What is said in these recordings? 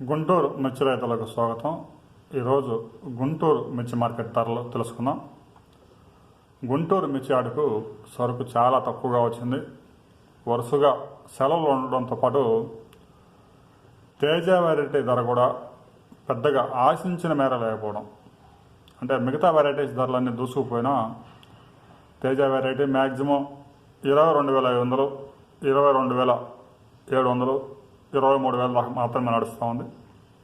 గుంటూరు మిర్చి రైతులకు స్వాగతం. ఈరోజు గుంటూరు మిర్చి మార్కెట్ ధరలు తెలుసుకుందాం. గుంటూరు మిర్చి ఆడుకు సరుకు చాలా తక్కువగా వచ్చింది. వరుసగా సెలవులు ఉండడంతో పాటు తేజ వెరైటీ ధర కూడా పెద్దగా ఆశించిన మేర లేకపోవడం. అంటే మిగతా వెరైటీస్ ధరలన్నీ దూసుకుపోయినా తేజ వెరైటీ మ్యాక్సిమం ఇరవై రెండు వేల ఐదు వందలు ఇరవై రెండు వేల ఏడు వందలు ఇరవై మూడు వేల దాకా మాత్రమే నడుస్తూ ఉంది.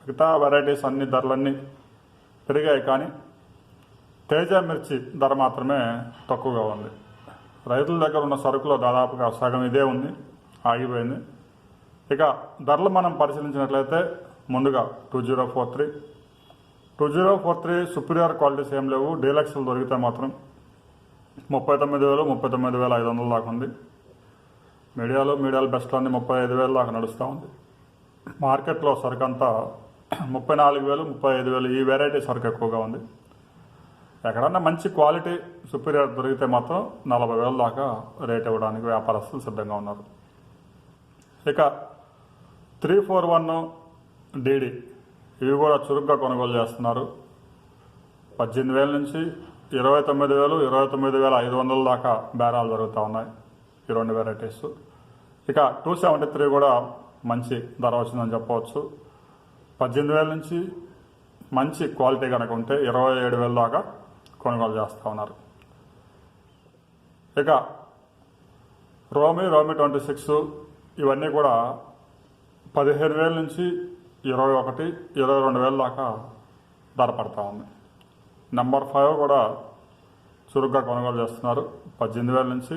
మిగతా వెరైటీస్ అన్ని ధరలన్నీ పెరిగాయి కానీ తేజ మిర్చి ధర మాత్రమే తక్కువగా ఉంది. రైతుల దగ్గర ఉన్న సరుకులో దాదాపుగా సగం ఇదే ఉంది ఆగిపోయింది. ఇక ధరలు మనం పరిశీలించినట్లయితే ముందుగా two zero four three. Two zero four three superior qualities ఏం లేవు డీలక్స్లు దొరికితే మాత్రం ముప్పై తొమ్మిది వేలు ముప్పై తొమ్మిది వేల ఐదు వందల దాకా ఉంది. మీడియాలో మీడియాలో బెస్ట్ అన్ని ముప్పై ఐదు వేలు దాకా నడుస్తూ ఉంది. మార్కెట్లో సరుకు అంతా ముప్పై నాలుగు వేలు ముప్పై ఐదు వేలు ఈ వెరైటీ సరుకు ఎక్కువగా ఉంది. ఎక్కడన్నా మంచి క్వాలిటీ సుపీరియర్ దొరికితే మాత్రం నలభై వేల దాకా రేట్ ఇవ్వడానికి వ్యాపారస్తులు సిద్ధంగా ఉన్నారు. ఇక త్రీ ఫోర్ వన్ డీడీ ఇవి కూడా చురుగ్గా కొనుగోలు చేస్తున్నారు. పద్దెనిమిది వేల నుంచి ఇరవై తొమ్మిది వేలు ఇరవై తొమ్మిది వేల ఐదు వందల దాకా బేరాలు జరుగుతూ ఉన్నాయి ఈ రెండు వెరైటీస్ ఇక టూ సెవెంటీ త్రీ కూడా మంచి ధర వచ్చిందని చెప్పవచ్చు. పద్దెనిమిది వేల నుంచి మంచి క్వాలిటీ కనుక ఉంటే ఇరవై ఏడు వేల దాకా కొనుగోలు చేస్తూ ఉన్నారు. ఇక రోమి రోమి ట్వంటీ సిక్స్ ఇవన్నీ కూడా పదిహేను వేల నుంచి ఇరవై ఒకటి ఇరవై రెండు వేల దాకా ధర పడతా ఉంది. నెంబర్ ఫైవ్ కూడా చురుగ్గా కొనుగోలు చేస్తున్నారు. పద్దెనిమిది వేల నుంచి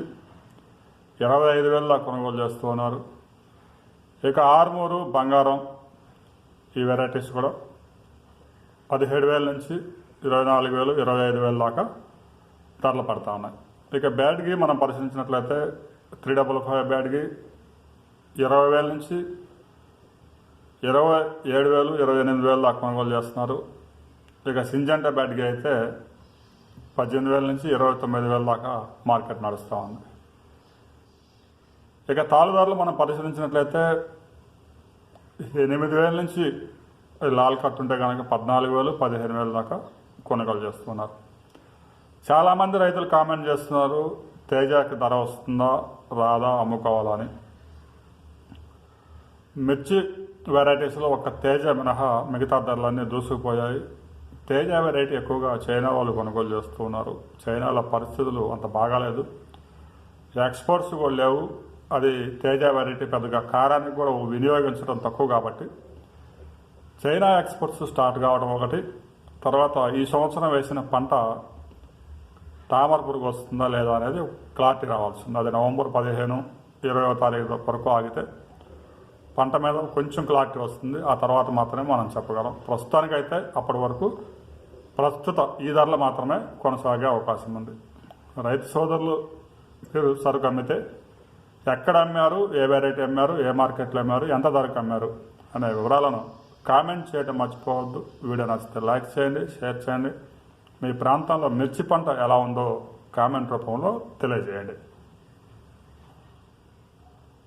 ఇరవై ఐదు వేల దాకా కొనుగోలు చేస్తూ ఉన్నారు. ఇక ఆర్మూరు బంగారం ఈ వెరైటీస్ కూడా పదిహేడు వేల నుంచి ఇరవై నాలుగు వేలు ఇరవై ఐదు వేల దాకా ధరలు పడతా ఉన్నాయి. ఇక బ్యాట్కి మనం పరిశీలించినట్లయితే త్రీ డబుల్ ఫైవ్ బ్యాట్కి ఇరవై వేల నుంచి ఇరవై ఏడు వేలు ఇరవై ఎనిమిది వేలు దాకా కొనుగోలు చేస్తున్నారు. ఇక సింజంటా బ్యాట్కి అయితే పద్దెనిమిది వేల నుంచి ఇరవై తొమ్మిది వేల దాకా మార్కెట్ నడుస్తూ ఉంది. ఇక తాళుదారులు మనం పరిశీలించినట్లయితే ఎనిమిది వేల నుంచి లాల్ కట్ ఉంటే కనుక పద్నాలుగు వేలు పదిహేను వేల దాకా కొనుగోలు చేస్తున్నారు. చాలామంది రైతులు కామెంట్ చేస్తున్నారు తేజాకి ధర వస్తుందా రాదా అమ్ముకోవాలా అని. మిర్చి వెరైటీస్లో ఒక తేజ మినహా మిగతా ధరలన్నీ దూసుకుపోయాయి. తేజ వెరైటీ ఎక్కువగా చైనా వాళ్ళు కొనుగోలు చేస్తూ ఉన్నారు చైనాలో పరిస్థితులు అంత బాగాలేదు. ఎక్స్పోర్ట్స్ కూడా లేవు. అది తేజ వెరైటీ పెద్దగా కారాన్ని కూడా వినియోగించడం తక్కువ కాబట్టి చైనా ఎక్స్పోర్ట్స్ స్టార్ట్ కావడం ఒకటి. తర్వాత ఈ సంవత్సరం వేసిన పంట తామర పురుగు వస్తుందా లేదా అనేది క్లారిటీ రావాల్సింది అది నవంబర్ పదిహేను ఇరవై తారీఖు వరకు ఆగితే పంట మీద కొంచెం క్లారిటీ వస్తుంది. ఆ తర్వాత మాత్రమే మనం చెప్పగలం. ప్రస్తుతానికైతే అప్పటి వరకు ప్రస్తుత ఈ ధరలు మాత్రమే కొనసాగే అవకాశం ఉంది. రైతు సోదరులు మీరు సరుకు అమ్మితే ఎక్కడ అమ్మారు ఏ వెరైటీ అమ్మారు ఏ మార్కెట్లో అమ్మారు ఎంత ధరకు అమ్మారు అనే వివరాలను కామెంట్ చేయడం మర్చిపోవద్దు. వీడియో నచ్చితే లైక్ చేయండి షేర్ చేయండి. మీ ప్రాంతంలో మిర్చి పంట ఎలా ఉందో కామెంట్ రూపంలో తెలియజేయండి.